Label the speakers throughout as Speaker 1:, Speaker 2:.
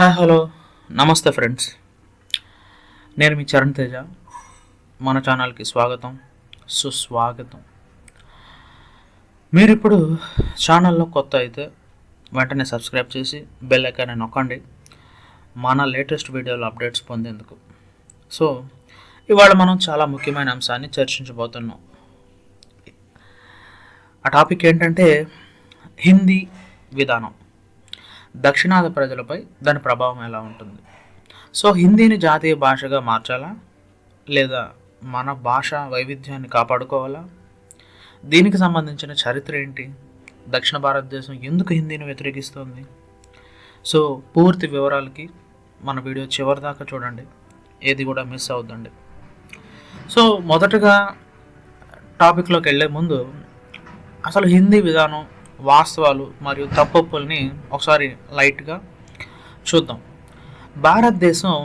Speaker 1: హా హలో నమస్తే ఫ్రెండ్స్ నేను మీ చరణ్ తేజ మన ఛానల్కి స్వాగతం సుస్వాగతం మీరు ఇప్పుడు ఛానల్లో కొత్త అయితే వెంటనే సబ్స్క్రైబ్ చేసి బెల్ ఐకాన్ నొక్కండి మన లేటెస్ట్ వీడియోలు అప్డేట్స్ పొందేందుకు సో ఇవాళ మనం చాలా ముఖ్యమైన అంశాన్ని చర్చించబోతున్నాం ఆ టాపిక్ ఏంటంటే హిందీ విధానం దక్షిణాది ప్రజలపై దాని ప్రభావం ఎలా ఉంటుంది సో హిందీని జాతీయ భాషగా మార్చాలా లేదా మన భాష వైవిధ్యాన్ని కాపాడుకోవాలా దీనికి సంబంధించిన చరిత్ర ఏంటి దక్షిణ భారతదేశం ఎందుకు హిందీని వ్యతిరేకిస్తుంది సో పూర్తి వివరాలకి మన వీడియో చివరి దాకా చూడండి ఏది కూడా మిస్ అవుద్దండి సో మొదటగా టాపిక్లోకి వెళ్ళే ముందు అసలు హిందీ విధానం వాస్తవాలు మరియు తప్పొప్పుల్ని ఒకసారి లైట్గా చూద్దాం భారతదేశం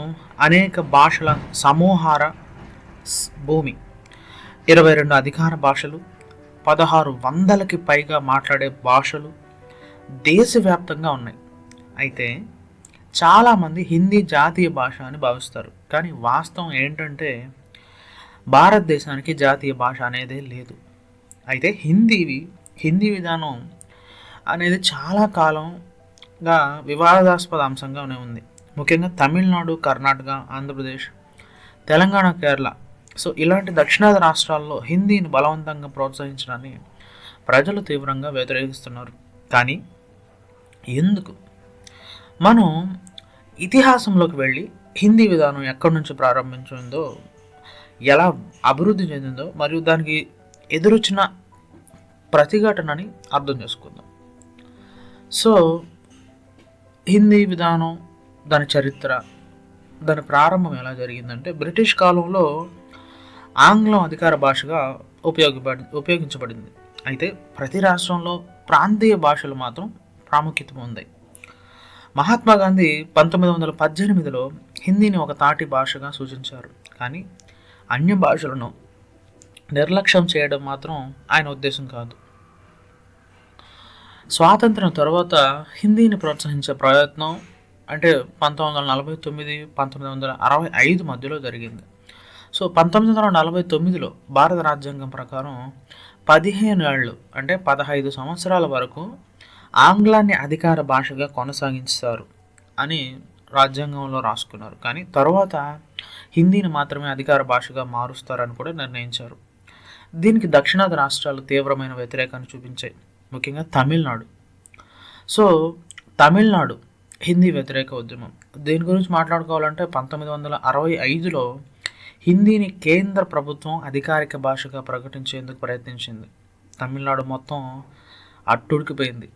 Speaker 1: అనేక భాషల సమూహార భూమి ఇరవై రెండు అధికార భాషలు పదహారు వందలకి పైగా మాట్లాడే భాషలు దేశవ్యాప్తంగా ఉన్నాయి అయితే చాలామంది హిందీ జాతీయ భాష అని భావిస్తారు కానీ వాస్తవం ఏంటంటే భారతదేశానికి జాతీయ భాష అనేదే లేదు అయితే హిందీవి హిందీ విధానం అనేది చాలా కాలంగా వివాదాస్పద అంశంగానే ఉంది ముఖ్యంగా తమిళనాడు కర్ణాటక ఆంధ్రప్రదేశ్ తెలంగాణ కేరళ సో ఇలాంటి దక్షిణాది రాష్ట్రాల్లో హిందీని బలవంతంగా ప్రోత్సహించడాన్ని ప్రజలు తీవ్రంగా వ్యతిరేకిస్తున్నారు కానీ ఎందుకు మనం ఇతిహాసంలోకి వెళ్ళి హిందీ విధానం ఎక్కడి నుంచి ప్రారంభించిందో ఎలా అభివృద్ధి చెందిందో మరియు దానికి ఎదురొచ్చిన ప్రతిఘటనని అర్థం చేసుకుందాం సో హిందీ విధానం దాని చరిత్ర దాని ప్రారంభం ఎలా జరిగిందంటే బ్రిటిష్ కాలంలో ఆంగ్లం అధికార భాషగా ఉపయోగపడి ఉపయోగించబడింది అయితే ప్రతి రాష్ట్రంలో ప్రాంతీయ భాషలు మాత్రం ప్రాముఖ్యత ఉంది మహాత్మా గాంధీ పంతొమ్మిది వందల పద్దెనిమిదిలో హిందీని ఒక తాటి భాషగా సూచించారు కానీ అన్య భాషలను నిర్లక్ష్యం చేయడం మాత్రం ఆయన ఉద్దేశం కాదు స్వాతంత్రం తర్వాత హిందీని ప్రోత్సహించే ప్రయత్నం అంటే పంతొమ్మిది వందల నలభై తొమ్మిది పంతొమ్మిది వందల అరవై ఐదు మధ్యలో జరిగింది సో పంతొమ్మిది వందల నలభై తొమ్మిదిలో భారత రాజ్యాంగం ప్రకారం పదిహేను ఏళ్ళు అంటే పదహైదు సంవత్సరాల వరకు ఆంగ్లాన్ని అధికార భాషగా కొనసాగించారు అని రాజ్యాంగంలో రాసుకున్నారు కానీ తర్వాత హిందీని మాత్రమే అధికార భాషగా మారుస్తారని కూడా నిర్ణయించారు దీనికి దక్షిణాది రాష్ట్రాలు తీవ్రమైన వ్యతిరేకాన్ని చూపించాయి ముఖ్యంగా తమిళనాడు సో తమిళనాడు హిందీ వ్యతిరేక ఉద్యమం దీని గురించి మాట్లాడుకోవాలంటే పంతొమ్మిది వందల అరవై ఐదులో హిందీని కేంద్ర ప్రభుత్వం అధికారిక భాషగా ప్రకటించేందుకు ప్రయత్నించింది తమిళనాడు మొత్తం అట్టుడికిపోయింది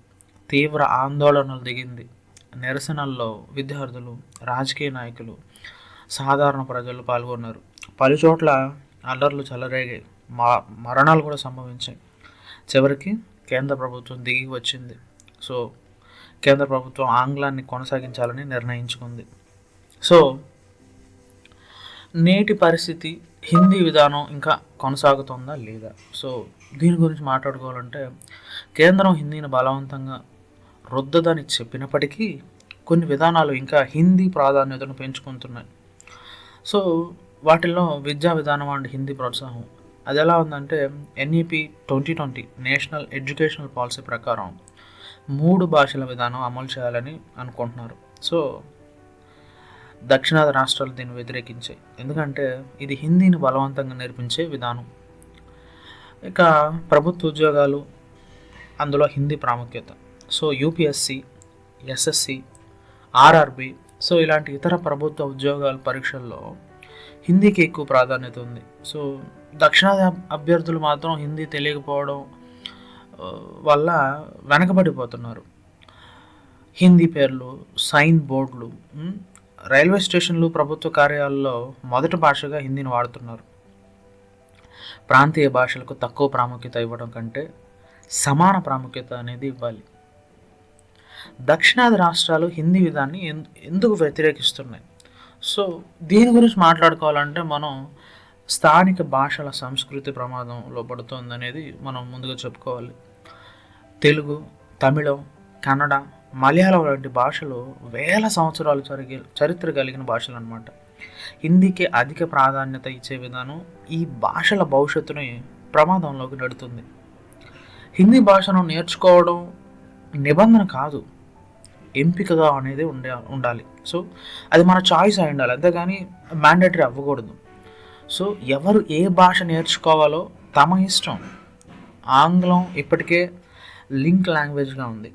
Speaker 1: తీవ్ర ఆందోళనలు దిగింది నిరసనల్లో విద్యార్థులు రాజకీయ నాయకులు సాధారణ ప్రజలు పాల్గొన్నారు పలు చోట్ల అల్లర్లు చెలరేగాయి మరణాలు కూడా సంభవించాయి చివరికి కేంద్ర ప్రభుత్వం దిగి వచ్చింది సో కేంద్ర ప్రభుత్వం ఆంగ్లాన్ని కొనసాగించాలని నిర్ణయించుకుంది సో నేటి పరిస్థితి హిందీ విధానం ఇంకా కొనసాగుతుందా లేదా సో దీని గురించి మాట్లాడుకోవాలంటే కేంద్రం హిందీని బలవంతంగా రుద్దదని చెప్పినప్పటికీ కొన్ని విధానాలు ఇంకా హిందీ ప్రాధాన్యతను పెంచుకుంటున్నాయి సో వాటిల్లో విద్యా విధానం అండ్ హిందీ ప్రోత్సాహం అది ఎలా ఉందంటే NEP twenty twenty national educational policy ప్రకారం మూడు భాషల విధానం అమలు చేయాలని అనుకుంటున్నారు సో దక్షిణాది రాష్ట్రాలు దీన్ని వ్యతిరేకించాయి ఎందుకంటే ఇది హిందీని బలవంతంగా నేర్పించే విధానం ఇక ప్రభుత్వ ఉద్యోగాలు అందులో హిందీ ప్రాముఖ్యత so UPSC SSC RRB so ఇలాంటి ఇతర ప్రభుత్వ ఉద్యోగాల పరీక్షల్లో హిందీకి ఎక్కువ ప్రాధాన్యత ఉంది సో దక్షిణాది అభ్యర్థులు మాత్రం హిందీ తెలియకపోవడం వల్ల వెనకబడిపోతున్నారు హిందీ పేర్లు సైన్ బోర్డులు రైల్వే స్టేషన్లు ప్రభుత్వ కార్యాలలో మొదటి భాషగా హిందీని వాడుతున్నారు ప్రాంతీయ భాషలకు తక్కువ ప్రాముఖ్యత ఇవ్వడం కంటే సమాన ప్రాముఖ్యత అనేది ఇవ్వాలి దక్షిణాది రాష్ట్రాలు హిందీ విధాన్ని ఎందుకు వ్యతిరేకిస్తున్నాయి సో దీని గురించి మాట్లాడుకోవాలంటే మనం స్థానిక భాషల సంస్కృతి ప్రమాదంలో పడుతుందనేది మనం ముందుగా చెప్పుకోవాలి తెలుగు తమిళం కన్నడ మలయాళం లాంటి భాషలు వేల సంవత్సరాలు జరిగే చరిత్ర కలిగిన భాషలు అనమాట హిందీకి అధిక ప్రాధాన్యత ఇచ్చే విధానం ఈ భాషల భవిష్యత్తుని ప్రమాదంలోకి నడుతుంది హిందీ భాషను నేర్చుకోవడం నిబంధన కాదు ఎంపికగా అనేది ఉండే ఉండాలి సో అది మన చాయిస్ అయి ఉండాలి అంతేగాని మ్యాండేటరీ అవ్వకూడదు సో ఎవరు ఏ భాష నేర్చుకోవాలో తమ ఇష్టం ఆంగ్లం ఇప్పటికే లింక్ లాంగ్వేజ్గా ఉంది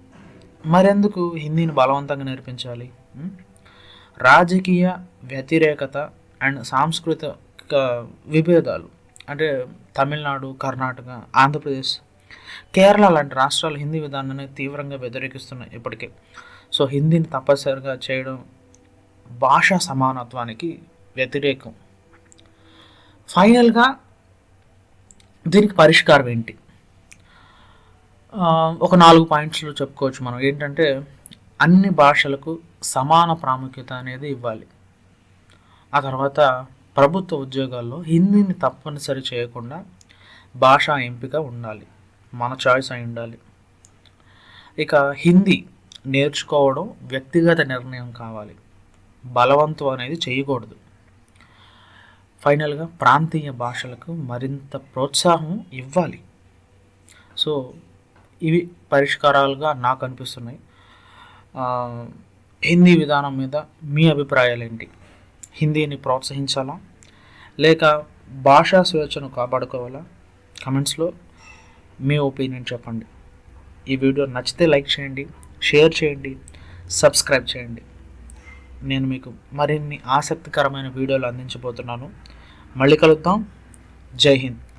Speaker 1: మరెందుకు హిందీని బలవంతంగా నేర్పించాలి రాజకీయ వ్యతిరేకత అండ్ సాంస్కృతిక విభేదాలు అంటే తమిళనాడు కర్ణాటక ఆంధ్రప్రదేశ్ కేరళ లాంటి రాష్ట్రాలు హిందీ విధానాన్ని తీవ్రంగా వ్యతిరేకిస్తున్నాయి ఇప్పటికే సో హిందీని తప్పనిసరిగా చేయడం భాషా సమానత్వానికి వ్యతిరేకం ఫైనల్గా దీనికి పరిష్కారం ఏంటి ఒక నాలుగు పాయింట్స్లో చెప్పుకోవచ్చు మనం ఏంటంటే అన్ని భాషలకు సమాన ప్రాముఖ్యత అనేది ఇవ్వాలి ఆ తర్వాత ప్రభుత్వ ఉద్యోగాల్లో హిందీని తప్పనిసరి చేయకుండా భాషా ఎంపిక ఉండాలి మన చాయిస్ అయి ఉండాలి ఇక హిందీ నేర్చుకోవడం వ్యక్తిగత నిర్ణయం కావాలి బలవంతం అనేది చేయకూడదు ఫైనల్గా ప్రాంతీయ భాషలకు మరింత ప్రోత్సాహం ఇవ్వాలి సో ఇవి పరిష్కారాలుగా నాకు అనిపిస్తున్నాయి హిందీ విధానం మీద మీ అభిప్రాయాలు ఏంటి హిందీని ప్రోత్సహించాలా లేక భాషా స్వేచ్ఛను కాపాడుకోవాలా కమెంట్స్లో మీ ఒపీనియన్ చెప్పండి ఈ వీడియో నచ్చితే లైక్ చేయండి షేర్ చేయండి సబ్స్క్రైబ్ చేయండి నేను మీకు మరిన్ని ఆసక్తికరమైన వీడియోలు అందించబోతున్నాను మళ్ళీ కలుద్దాం జై హింద్